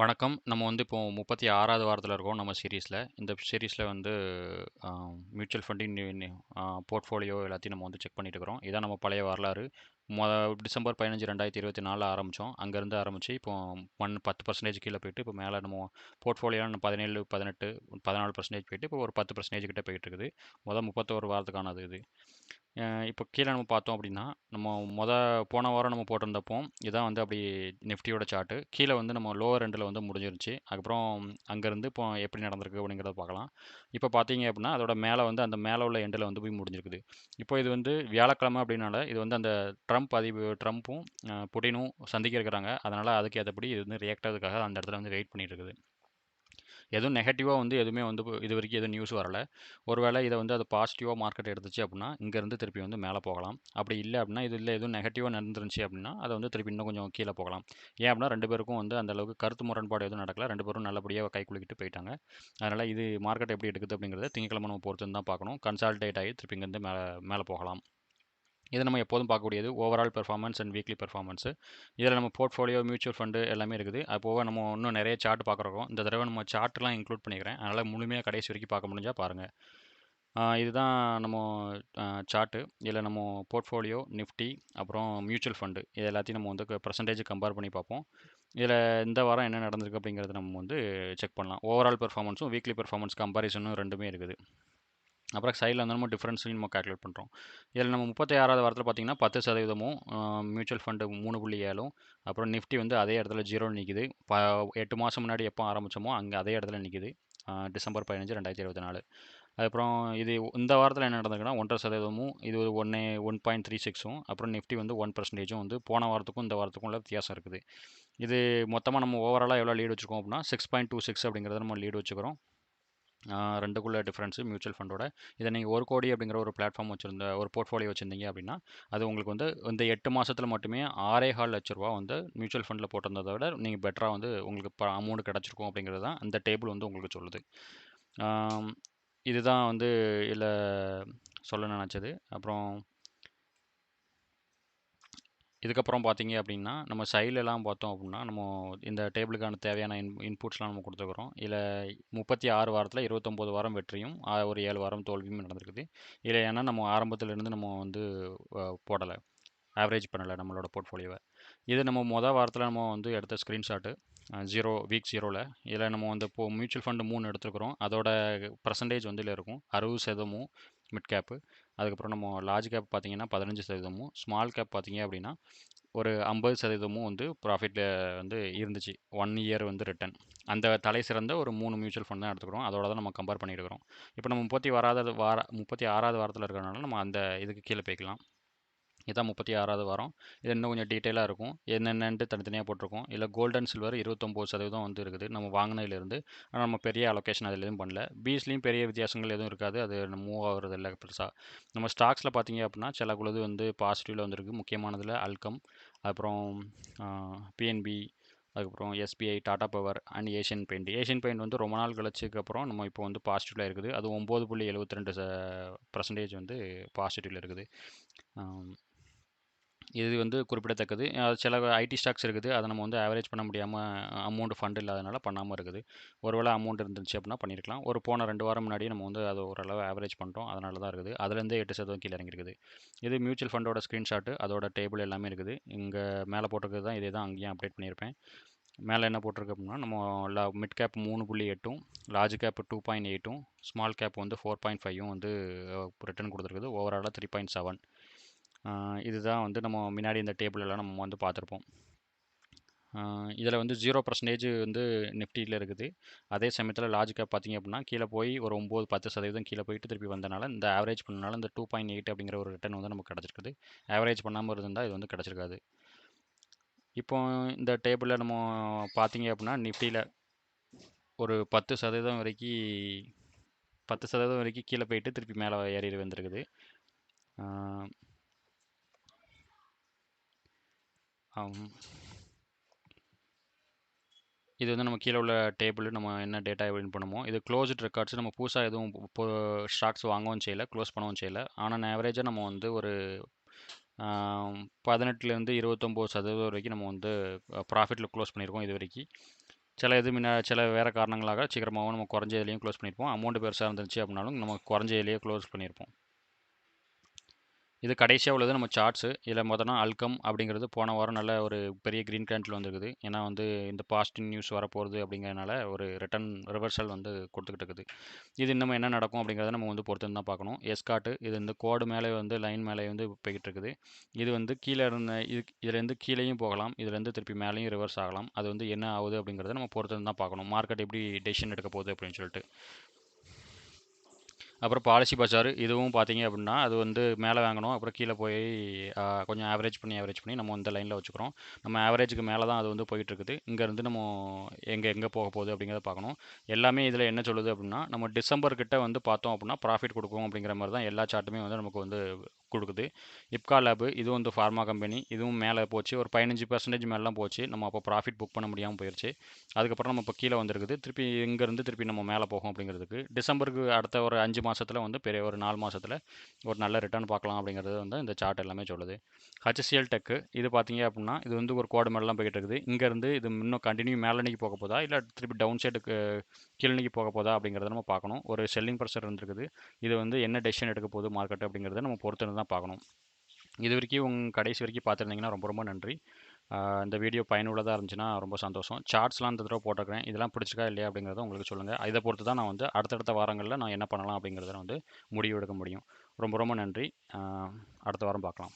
வணக்கம். நம்ம வந்து இப்போ 36வது வாரத்தில இருக்கோம் நம்ம சீரீஸில் இந்த சீரீஸில் வந்து மியூச்சுவல் ஃபண்டின் போர்ட்ஃபோலியோ எல்லாத்தையும் நம்ம வந்து செக் பண்ணிட்டு இருக்கிறோம். இதான் நம்ம பழைய வரலாறு. மொ டிசம்பர் பதினஞ்சு ரெண்டாயிரத்தி இருபத்தி நாலில் ஆரம்பித்தோம் அங்கேருந்து ஆரம்பித்து இப்போ ஒன் பத்து பர்சன்டேஜ் கீழே போயிட்டு, இப்போ மேலே நம்ம போர்ட்ஃபோலியோ பதினேழு பதினெட்டு பதினாலு பர்சன்டேஜ் போயிட்டு, இப்போ ஒரு பத்து பர்சன்டேஜ் கிட்டே போயிட்டு இருக்குது. மொதல் முப்பத்தோரு வாரத்துக்கானது இது. இப்போ கீழே நம்ம பார்த்தோம் அப்படின்னா, நம்ம மொதல் போன வாரம் நம்ம போட்டிருந்தப்போ, இதான் வந்து அப்படி நிஃப்டியோட சார்ட்டு. கீழே வந்து நம்ம லோவர் ரெண்டில் வந்து முடிஞ்சிருச்சு. அதுக்கப்புறம் அங்கேருந்து இப்போ எப்படி நடந்திருக்கு அப்படிங்கிறத பார்க்கலாம். இப்போ பார்த்தீங்க அப்படின்னா, அதோட மேலே வந்து அந்த மேலே உள்ள எண்டில் வந்து போய் முடிஞ்சிருக்குது. இப்போ இது வந்து வியாழக்கிழமை அப்படின்னால, இது வந்து அந்த ட்ரம்ப் ட்ரம்ப் அதிபர் ட்ரம்ப்பும், புடினும் சந்திக்க இருக்கிறாங்க. அதனால் அதுக்கு ஏற்றபடி இது வந்து ரியாக்ட் ஆகிறதுக்காக அந்த இடத்துல வந்து வெயிட் பண்ணிட்டு இருக்குது. எதுவும் நெகட்டிவாக வந்து எதுவுமே வந்து இது வரைக்கும் எதுவும் நியூஸ் வரல. ஒருவேளை இதை வந்து அது பாசிட்டிவாக மார்க்கெட் எடுத்துச்சு அப்படின்னா, இங்கேருந்து திருப்பி வந்து மேலே போகலாம். அப்படி இல்லை அப்படின்னா, இது இல்லை எதுவும் நெகட்டிவாக நடந்துருந்துச்சு அப்படின்னா, அதை வந்து திருப்பி இன்னும் கொஞ்சம் கீழே போகலாம். ஏன் அப்படின்னா ரெண்டு பேருக்கும் வந்து அந்த அளவுக்கு கருத்து முரண்பாடு எதுவும் நடக்கல. ரெண்டு பேரும் நல்லபடியாக கை குலுக்கிட்டு போயிட்டாங்க. அதனால் இது மார்க்கெட் எப்படி எடுக்குது அப்படிங்கிறத திங்கக்கிழமை நம்ம பொறுத்து தான் பார்க்கணும். கன்சால்டேட் ஆகி திருப்பி இங்கேருந்து மேலே மேலே போகலாம். இது நம்ம எப்போதும் பார்க்கக்கூடியது overall performance and weekly performance இதில் நம்ம போர்ட்ஃபோலியோ, மியூச்சுவல் ஃபண்டு எல்லாமே இருக்குது. அது போக நம்ம இன்னும் நிறைய சார்ட் பார்க்குறோம். இந்த தடவை நம்ம சார்ட்லாம் இன்க்ளூட் பண்ணிக்கிறேன். அதனால் முழுமையாக கடைசி வரைக்கும் பார்க்க முடிஞ்சால் பாருங்கள் இதுதான் நம்ம சார்ட்டு. இதில் நம்ம போர்ட்ஃபோலியோ, நிஃப்டி, அப்புறம் மியூச்சுவல் ஃபண்டு இது எல்லாத்தையும் நம்ம வந்து பர்சன்டேஜ் கம்பேர் பண்ணி பார்ப்போம். இதில் இந்த வாரம் என்ன நடந்திருக்கு அப்படிங்கிறத நம்ம வந்து செக் பண்ணலாம். ஓவரால் பெர்ஃபார்மன்ஸும், வீக்லி பெர்ஃபார்மன்ஸ் கம்பாரிசனும் ரெண்டுமே இருக்குது. அப்புறம் சைடில் வந்து நம்ம டிஃப்ரென்ஸையும் நம்ம கால்குலேட் பண்ணுறோம் இதில் நம்ம 36வது வாரத்தில பார்த்தீங்கன்னா, 10% அ மியூச்சுவல் ஃபண்ட் 3.7ம், அப்புறம் நிஃப்டி வந்து அதே இடத்துல ஜீரோ நிற்கிது ப எட்டு மாதம் முன்னாடி எப்போ ஆரம்பிச்சோமோ, அங்கே அதே இடத்துல நிற்கிது டிசம்பர் பதினஞ்சு ரெண்டாயிரத்தி இருபத்தி நாலு அதுக்கப்புறம் இது இந்த வாரத்தில் என்ன நடந்திருக்குன்னா, 1.5%மும், இது 1 1.36ம், அப்புறம் நிஃப்டி வந்து ஒன் பர்சன்டேஜும் வந்து போன வாரத்துக்கும், இந்த வாரத்துக்கும் உள்ள வித்தியாசம் இருக்குது. இது மொத்தமாக நம்ம ஓவராலாக எவ்வளோ லீட் வச்சுருக்கோம் அப்படின்னா, 6.26 அப்படிங்கிறத நம்ம லீடு வச்சுக்கிறோம். ரெண்டுக்குள்ள டிஃப்ரென்ஸு மியூச்சுவல் ஃபண்டோட. இதை நீங்கள் ஒரு கோடி அப்படிங்கிற ஒரு பிளாட்ஃபார்ம் வச்சுருந்த ஒரு போர்ட்ஃபோலியோ வச்சிருந்தீங்க அப்படின்னா, அது உங்களுக்கு வந்து இந்த எட்டு மாதத்தில் மட்டுமே ரூ. 6,400,000 வந்து மியூச்சுவல் ஃபண்டில் போட்டிருந்தத விட நீங்கள் பெட்டராக வந்து உங்களுக்கு ப அமௌண்ட் கிடச்சிருக்கும் அப்படிங்கிறது தான் அந்த டேபிள் வந்து உங்களுக்கு சொல்லுது. இதுதான் வந்து இதில் சொல்ல நினச்சது அப்புறம் இதுக்கப்புறம் பார்த்தீங்க அப்படின்னா, நம்ம சைட்லலாம் பார்த்தோம் அப்படின்னா, நம்ம இந்த டேபிளுக்கான தேவையான இன் இன்புட்ஸ்லாம் நம்ம கொடுத்துக்கறோம் இதில் முப்பத்தி ஆறு வாரத்தில் இருபத்தொம்போது வாரம் வெற்றியும், ஒரு ஏழு வாரம் தோல்வியும் நடந்திருக்குது. இதில் ஏன்னா நம்ம ஆரம்பத்துலேருந்து நம்ம வந்து போடலை ஆவரேஜ் பண்ணலை நம்மளோட போர்ட்ஃபோலியோவை இது நம்ம மொதல் வாரத்தில் நம்ம வந்து எடுத்த ஸ்க்ரீன்ஷாட்டு ஜீரோ வீக் ஜீரோவில் இதில் நம்ம வந்து இப்போது மியூச்சுவல் ஃபண்டு மூணு எடுத்துருக்குறோம் அதோட பர்சன்டேஜ் வந்து இதில் இருக்கும். அறுபது சதமும் மிட் கேப்பு. அதுக்கப்புறம் நம்ம லார்ஜ் கேப் பார்த்தீங்கன்னா பதினஞ்சு சதவீதமும் ஸ்மால் கேப் பார்த்தீங்க அப்படின்னா, ஒரு ஐம்பது சதவீதமும் வந்து ப்ராஃபிட்டில் வந்து இருந்துச்சு. ஒன் இயர் வந்து ரிட்டர்ன். அந்த தலை சிறந்த ஒரு மூணு மியூச்சுவல் ஃபண்ட் தான் எடுத்துக்கிறோம். அதோட தான் நம்ம கம்பேர் பண்ணிட்டு இருக்கிறோம். இப்போ நம்ம 36வது வார 36வது வாரத்தில இருக்கிறனால நம்ம அந்த இதுக்கு கீழே போய்க்கலாம். இதான் 36வது வாரம். இது இன்னும் கொஞ்சம் டீட்டெயிலாக இருக்கும். என்னென்னன்ட்டு தனித்தனியாக போட்டிருக்கோம். இல்லை கோல்டன் அண்ட் சில்வர் 29% வந்து இருக்குது. நம்ம வாங்கினதுலேருந்து ஆனால் நம்ம பெரிய அலோகேஷன் அதில் எதுவும் பண்ணல. பீஸ்லேயும் பெரிய வித்தியாசங்கள் எதுவும் இருக்காது. அது மூவ் ஆகுறது இல்லை பெருசாக நம்ம ஸ்டாக்ஸில் பார்த்தீங்க அப்படின்னா, சில குழுது வந்து பாசிட்டிவ்ல வந்திருக்கு. முக்கியமானதில் அல்கம், அப்புறம் பிஎன்பி, அதுக்கப்புறம் SBI, Tata power and Asian paint. Asian paint வந்து ரொம்ப நாள் கழிச்சதுக்கப்புறம் நம்ம இப்போ வந்து பாசிட்டிவில் இருக்குது. அது 9.72 ச பர்சன்டேஜ் வந்து பாசிட்டிவ்ல இருக்குது. இது வந்து குறிப்பிடத்தக்கது. சில ஐடி ஸ்டாக்ஸ் இருக்குது. அதை நம்ம வந்து ஆவரேஜ் பண்ண முடியாமல் அமௌண்ட் ஃபண்ட் இல்லாதனால பண்ணாமல் இருக்குது. ஒருவேளை அமௌண்ட் இருந்துச்சு அப்படின்னா பண்ணியிருக்கலாம். ஒரு போன ரெண்டு வாரம் முன்னாடியே நம்ம வந்து அதை ஓரளவு ஆவரேஜ் பண்ணிட்டோம். அதனால தான் இருக்குது. அதுலேருந்து எட்டு சதவீதம் கீழே இறங்கியிருக்குது. இது மியூச்சுவல் ஃபண்டோட ஸ்க்ரீன்ஷாட்டு அதோட டேபிள் எல்லாமே இருக்குது. இங்கே மேலே போட்டிருக்கிறது தான் இதே தான் அங்கேயும் அப்டேட் பண்ணியிருப்பேன். மேலே என்ன போட்டிருக்கு அப்படின்னா, நம்ம ல மிட் கேப் 3.8ம், லார்ஜ் கேப் 2.8ம், ஸ்மால் கேப் வந்து 4.5ம் வந்து ரிட்டர்ன் குடுத்துருக்குது. ஓவராலா 3.7 ஆ இதுதான் வந்து நம்ம முன்னாடி இந்த டேபிள் எல்லாம் நம்ம வந்து பார்த்துருப்போம். இதில் வந்து ஜீரோ பர்சன்டேஜ் வந்து நிஃப்டியில் இருக்குது. அதே சமயத்தில் லாஜிக்காக பார்த்தீங்க அப்படின்னா, கீழே போய் ஒரு ஒம்பது பத்து சதவீதம் கீழே போயிட்டு திருப்பி வந்தனால, இந்த ஆவரேஜ் பண்ணனால இந்த 2.8 அப்படிங்கிற ஒரு ரிட்டர்ன் வந்து நமக்கு கிடச்சிருக்குது ஆவரேஜ் பண்ணாமல் இருந்தால் இது வந்து கிடைச்சிருக்காது. இப்போ இந்த டேபிளில் நம்ம பார்த்தீங்க அப்படின்னா, நிஃப்டியில் ஒரு பத்து சதவீதம் வரைக்கும் பத்து சதவீதம் வரைக்கும் கீழே போயிட்டு திருப்பி மேலே ஏறி வந்திருக்குது. இது வந்து நம்ம கீழே உள்ள டேபிள் நம்ம என்ன டேட்டா வின் பண்ணுமோ, இது க்ளோஸ்ட் ரெக்கார்ட்ஸ் நம்ம புதுசாக எதுவும் இப்போ ஸ்டாக்ஸ் வாங்கவும் செய்யலை க்ளோஸ் பண்ணவும் செய்யலை. ஆனால் ஆவரேஜாக நம்ம வந்து ஒரு பதினெட்டுலேருந்து இருபத்தொம்போது சதவீதம் வரைக்கும் நம்ம வந்து ப்ராஃபிட்டில் க்ளோஸ் பண்ணியிருக்கோம் வரைக்கும். சில இது முன்ன சில வேறு காரணங்களாக சீக்கிரமாகவும் நம்ம குறைஞ்ச இதுலேயும் க்ளோஸ் பண்ணியிருப்போம். அமௌண்ட் பெருசாக இருந்துச்சு அப்படின்னாலும் நம்ம குறைஞ்ச இதுலேயே க்ளோஸ் பண்ணியிருப்போம். இது கடைசியாக உள்ளது. நம்ம சார்ட்ஸு இதில் மொதல்னா அல்கம் அப்படிங்கிறது போன வாரம் நல்ல ஒரு பெரிய க்ரீன் கேண்டில் வந்துருக்குது. ஏன்னா வந்து இந்த பாசிட்டிவ் நியூஸ் வரப்போகிறது அப்படிங்கிறனால ஒரு ரிட்டன் ரிவர்சல் வந்து கொடுத்துக்கிட்டு இருக்குது. இது இன்னும் என்ன நடக்கும் அப்படிங்கிறத நம்ம வந்து பொறுத்து தான் பார்க்கணும். எஸ்காட்டு இது இந்த கோடு மேலே வந்து லைன் மேலே வந்து போய்கிட்டு இருக்குது. இது வந்து கீழே இருந்த இது இதுலேருந்து கீழேயும் போகலாம். இதுலேருந்து திருப்பி மேலேயும் ரிவர்ஸ் ஆகலாம். அது வந்து என்ன ஆகுது அப்படிங்கிறத நம்ம பொறுத்து தான் பார்க்கணும். மார்க்கெட் எப்படி டெசிஷன் எடுக்க போகுது அப்படின்னு சொல்லிட்டு. அப்புறம் பாலிசி பஜார் இதுவும் பார்த்தீங்க அப்படின்னா அது வந்து மேலே வாங்கணும். அப்புறம் கீழே போய் கொஞ்சம் ஆவரேஜ் பண்ணி ஆவரேஜ் பண்ணி நம்ம இந்த லைனில் வச்சுக்கிறோம். நம்ம ஆவரேஜுக்கு மேலே தான் அது வந்து போயிட்டுருக்குது. இங்கேருந்து நம்ம எங்கே எங்கே போக போகுது அப்படிங்கிறத பார்க்கணும். எல்லாமே இதில் என்ன சொல்லுது அப்படின்னா நம்ம டிசம்பர் கிட்ட வந்து பார்த்தோம் அப்படின்னா ப்ராஃபிட் கொடுக்கும் அப்படிங்கிற மாதிரி தான் எல்லா சார்ட்டுமே வந்து நமக்கு வந்து கொடுக்குது. இப்கா லேபு இது வந்து ஃபார்மா கம்பெனி இதுவும் மேலே போச்சு. ஒரு பதினஞ்சு பர்சன்டேஜ் மேலாம் போச்சு. நம்ம அப்போ ப்ராஃபிட் புக் பண்ண முடியாமல் போயிடுச்சு அதுக்கப்புறம் நம்ம இப்போ கீழே வந்திருக்குது. திருப்பி இங்கேருந்து திருப்பி நம்ம மேலே போகும் அப்படிங்கிறதுக்கு. டிசம்பருக்கு அடுத்த ஒரு அஞ்சு மாதத்தில் வந்து பெரிய ஒரு நாலு மாதத்தில் ஒரு நல்ல ரிட்டர்ன் பார்க்கலாம் அப்படிங்கிறது வந்து இந்த சார்ட் எல்லாமே சொல்லுது. ஹச்சிஎல் டெக்கு இது பார்த்தீங்க அப்படின்னா இது வந்து ஒரு கோடு மேலாம் போய்கிட்டு இருக்குது இங்கேருந்து இது இன்னும் கண்டினியூ மேலே போக போதா? இல்லை திருப்பி டவுன் சைடுக்கு கீழே போக போதா அப்படிங்கிறத நம்ம பார்க்கணும். ஒரு செல்லிங் ப்ரெஷர் இருந்திருக்குது. இது வந்து என்ன டெசிஷன் எடுக்க போகுது மார்க்கெட் அப்படிங்கிறத நம்ம பொறுத்து தான் பார்க்கணும். இது வரைக்கும் உங்கள் கடைசி வரைக்கும் பார்த்துருந்தீங்கன்னா ரொம்ப ரொம்ப நன்றி. இந்த வீடியோ பயனுள்ளதாக இருந்துச்சுன்னா ரொம்ப சந்தோஷம். சார்ட்ஸ்லாம் இந்த தடவை போட்டிருக்கிறேன். இதெல்லாம் பிடிச்சிக்கா இல்லையா அப்படிங்கிறத உங்களுக்கு சொல்லுங்கள் இதை பொறுத்து தான் நான் வந்து அடுத்தடுத்த வாரங்களில் நான் என்ன பண்ணலாம் அப்படிங்கிறத வந்து முடிவு எடுக்க முடியும். ரொம்ப ரொம்ப நன்றி. அடுத்த வாரம் பார்க்கலாம்.